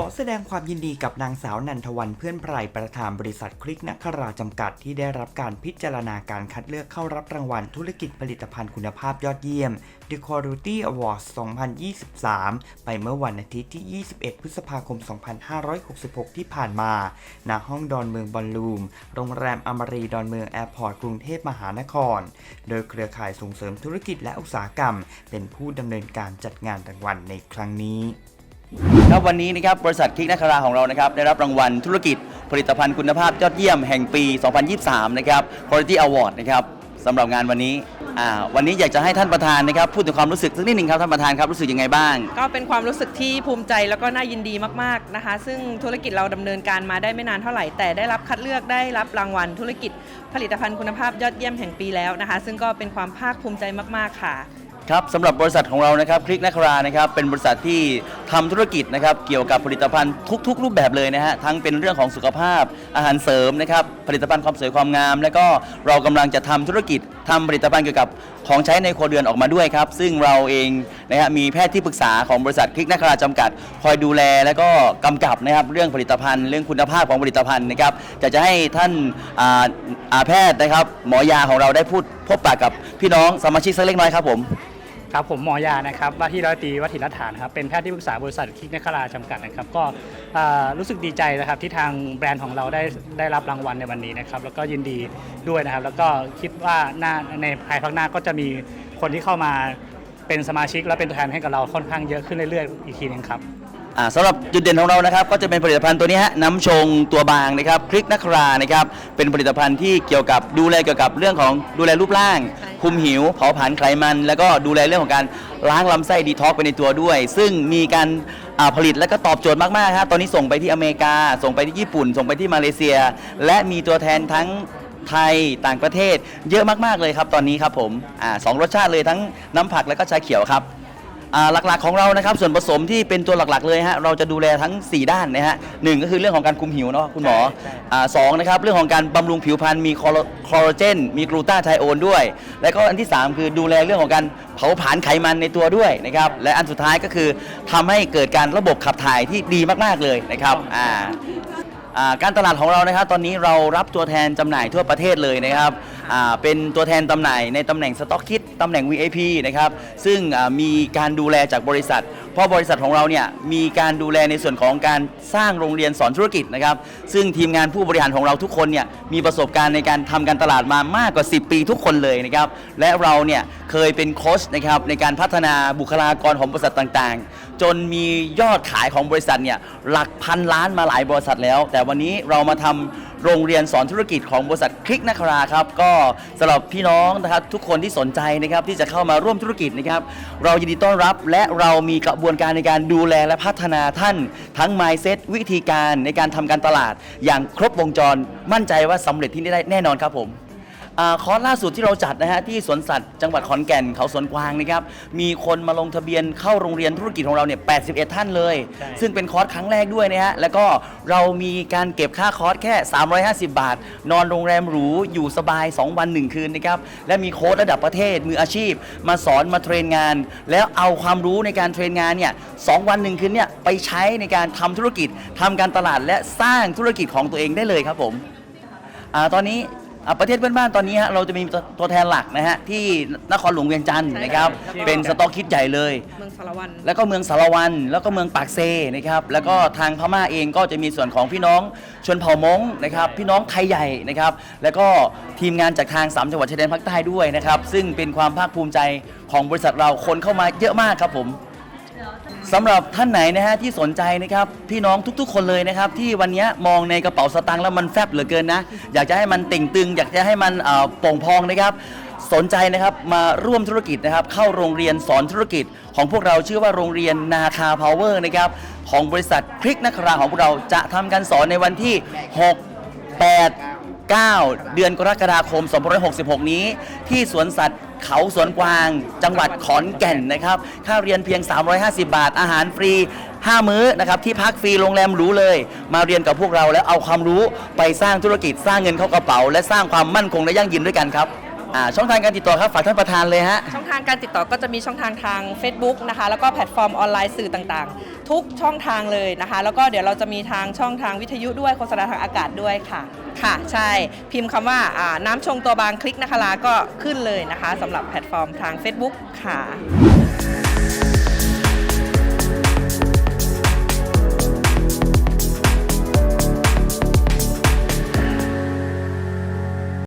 ขอแสดงความยินดีกับนางสาวนันทวันเพื่อนไพรประธานบริษัทคลิกนคราจำกัดที่ได้รับการพิจารณาการคัดเลือกเข้ารับรางวัลธุรกิจผลิตภัณฑ์คุณภาพยอดเยี่ยม The Quality Awards 2023 ไปเมื่อวันอาทิตย์ที่ 21 พฤษภาคม 2566 ที่ผ่านมา ณ ห้องดอนเมืองบอลลูม โรงแรมอมรีดอนเมืองแอร์พอร์ตกรุงเทพมหานคร โดยเครือข่ายส่งเสริมธุรกิจและอุตสาหกรรม เป็นผู้ดำเนินการจัดงานรางวัลในครั้งนี้ ครับวันนี้นะครับบริษัทคลิกนคราของเรานะครับได้รับรางวัลธุรกิจผลิตภัณฑ์คุณภาพยอดเยี่ยมแห่งปี 2023 นะครับ Quality Award นะครับสำหรับงานวันนี้อ่าวันนี้อยากจะให้ท่านประธานนะครับพูดถึงความรู้สึกสักนิดหนึ่งครับท่านประธานครับรู้สึกยังไงบ้าง ก็เป็นความรู้สึกที่ภูมิใจแล้วก็น่ายินดีมากๆนะคะ ซึ่งธุรกิจเราดำเนินการมาได้ไม่นานเท่าไหร่แต่ได้รับคัดเลือกได้รับรางวัล ธุรกิจผลิตภัณฑ์คุณภาพยอดเยี่ยมแห่งปีแล้วนะคะ ซึ่งก็เป็นความภาคภูมิใจมากๆค่ะครับสำหรับบริษัทของเรานะครับคลิกนครานะครับเป็นบริษัทที่ ทำธุรกิจนะครับเกี่ยวกับผลิตภัณฑ์ทุก ๆ รูปแบบเลยนะฮะทั้งเป็นเรื่องของสุขภาพอาหารเสริมนะครับผลิตภัณฑ์ความสวยความงาม แล้วก็เรากำลังจะทำธุรกิจทำผลิตภัณฑ์เกี่ยวกับของใช้ในครัวเรือนออกมาด้วยครับซึ่งเราเองนะฮะมีแพทย์ที่ปรึกษาของบริษัทคลิกนคราจำกัด คอยดูแลแล้วก็กำกับนะครับเรื่องผลิตภัณฑ์เรื่องคุณภาพของผลิตภัณฑ์นะครับจะจะให้ท่านอ่าอาแพทย์นะครับหมอยาของเราได้พูดพบปะกับพี่น้องสมาชิกสักเล็กน้อยครับผม ครับผมหมอยานะครับว่าที่ร้อยตรีวัฒนฐานครับเป็นแพทย์ที่ปรึกษาบริษัทคลิกนคราจำกัดนะครับก็รู้สึกดีใจนะครับที่ทางแบรนด์ของเราได้ได้รับรางวัลในวันนี้นะครับแล้วก็ยินดีด้วยนะครับ แล้วก็คิดว่าหน้าในภายภาคหน้าก็จะมีคนที่เข้ามาเป็นสมาชิกและเป็นตัวแทนให้กับเราค่อนข้างเยอะขึ้นเรื่อยๆอีกทีหนึงครับ อ่าสำหรับจุดเด่นของเรานะครับก็จะเป็นผลิตภัณฑ์ตัวนี้ฮะน้ำชงตัวบางนะครับคลิกนักรานะครับเป็นผลิตภัณฑ์ที่เกี่ยวกับดูแลเกี่ยวกับเรื่องของดูแลรูปร่าง ใช่ค่ะ คุมหิวเผาผลาญไขมัน แล้วก็ดูแลเรื่องของการล้างลำไส้ดีท็อกไปในตัวด้วย ซึ่งมีการอ่าผลิตและก็ตอบโจทย์มากๆฮะตอนนี้ส่งไปที่อเมริกา ส่งไปที่ญี่ปุ่น ส่งไปที่มาเลเซีย และมีตัวแทนทั้งไทยต่างประเทศ เยอะมากๆเลยครับตอนนี้ครับผมอ่าสองรสชาติเลยทั้งน้ำผักและก็ชาเขียวครับ อ่าหลักๆของเรานะครับส่วนผสมที่เป็นตัวหลักๆเลยฮะเราจะดูแลทั้ง 4 ด้านนะฮะหนึ่งก็คือเรื่องของการคุมหิวเนาะคุณหมอใช่ใช่ อ่าสองนะครับเรื่องของการบำรุงผิวพรรณมีคอลคอลลาเจน มีกลูตาไทโอนด้วย แล้วก็อันที่ 3 คือดูแลเรื่องของการเผาผลาญไขมันในตัวด้วยนะครับและอันสุดท้ายก็คือทำให้เกิดการระบบขับถ่ายที่ดีมากๆเลยนะครับอ่าอ่า การตลาดของเรานะครับ ตอนนี้เรารับตัวแทนจำหน่ายทั่วประเทศเลยนะครับอ่าเป็นตัวแทนจำหน่ายในตำแหน่งสต็อกคิดตำแหน่ง VIP นะครับ ซึ่งอ่ามีการดูแลจากบริษัท เพราะบริษัทของเราเนี่ยมีการดูแลในส่วนของการสร้างโรงเรียนสอนธุรกิจนะครับ ซึ่งทีมงานผู้บริหารของเราทุกคนเนี่ยมีประสบการณ์ในการทำการตลาดมามากกว่า 10 ปีทุกคนเลยนะครับ และเราเนี่ยเคยเป็นโค้ชนะครับในการพัฒนาบุคลากรของบริษัทต่างๆ จนมียอดขายของบริษัทเนี่ยหลักพันล้านมาหลายบริษัทแล้ว แต่วันนี้เรามาทำโรงเรียนสอนธุรกิจของบริษัทคลิกนคราครับก็สำหรับพี่น้องนะครับทุกคนที่สนใจนะครับที่จะเข้ามาร่วมธุรกิจนะครับเรายินดีต้อนรับและเรามีกระบวนการในการดูแลและพัฒนาท่าน ทั้ง mindset วิธีการในการทำการตลาด อย่างครบวงจรมั่นใจว่าสำเร็จที่นี่ได้แน่นอนครับผม อาคอร์สล่าสุดที่เราจัดนะฮะที่สวนสัตว์จังหวัดขอนแก่นเขาสวนกวางนะครับมีคนมาลงทะเบียนเข้าโรงเรียนธุรกิจของเราเนี่ย81 ท่านเลย ใช่ ซึ่งเป็นคอร์สครั้งแรกด้วยนะฮะแล้วก็เรามีการเก็บค่าคอร์สแค่ 350 บาท นอนโรงแรมหรูอยู่สบาย 2 วัน 1 คืนนะครับและมีโค้ชระดับประเทศมืออาชีพ มาสอนมาเทรนงาน แล้วเอาความรู้ในการเทรนงานเนี่ยสองวัน1คืนเนี่ยไปใช้ในการทำธุรกิจทำการตลาดและสร้างธุรกิจของตัวเองได้เลยครับผมอาตอนนี้ อ่าประเทศเพื่อนบ้านตอนนี้ฮะเราจะมีตัวตัวแทนหลักนะฮะที่นครหลวงเวียงจันทร์ใช่นะครับครับ เป็นสต็อกคิดใหญ่เลย เมืองสารวัน แล้วก็เมืองสารวันแล้วก็เมืองปากเซนะครับแล้วก็ทางพม่าเองก็จะมีส่วนของพี่น้องชนเผ่ามงนะครับพี่น้องไทยใหญ่นะครับแล้วก็ทีมงานจากทางสามจังหวัดชายแดนภาคใต้ด้วยนะครับซึ่งเป็นความภาคภูมิใจของบริษัทเราคนเข้ามาเยอะมากครับผม สำหรับท่านไหนนะฮะที่สนใจนะครับพี่น้องทุกๆ คนเลยนะครับที่วันนี้มองในกระเป๋าสตางค์แล้วมันแฟบเหลือเกินนะ อยากจะให้มันเต่งตึง อยากจะให้มันเอ่อโป่งพองนะครับ สนใจนะครับมาร่วมธุรกิจนะครับ เข้าโรงเรียนสอนธุรกิจ ของพวกเราชื่อว่าโรงเรียนนาคาพาวเวอร์นะครับของบริษัทคลิกนคราของพวกเราจะทำการสอนในวันที่ 6 8 9 เดือนกรกฎาคม 2566 นี้ ที่สวนสัตว์ เขาสวนกวาง จังหวัดขอนแก่นนะครับ ค่าเรียนเพียง 350 บาท อาหารฟรี 5 มื้อนะครับที่พักฟรีโรงแรมหรูเลย มาเรียนกับพวกเราแล้วเอาความรู้ไปสร้างธุรกิจสร้างเงินเข้ากระเป๋า และสร้างความมั่นคงและยั่งยืนด้วยกันครับ อ่าช่องทางการติดต่อครับฝากท่านประธานเลยฮะ ช่องทางการติดต่อก็จะมีช่องทางทาง Facebook นะคะ แล้วก็แพลตฟอร์มออนไลน์สื่อต่างๆ ทุกช่องทางเลยนะคะ แล้วก็เดี๋ยวเราจะมีทางช่องทางวิทยุด้วยโฆษณาทางอากาศด้วยค่ะ ค่ะ ใช่พิมพ์คำว่าอ่าน้ำชงตัวบางคลิกนะคะลาก็ขึ้นเลยนะคะสำหรับแพลตฟอร์มทาง Facebook ค่ะ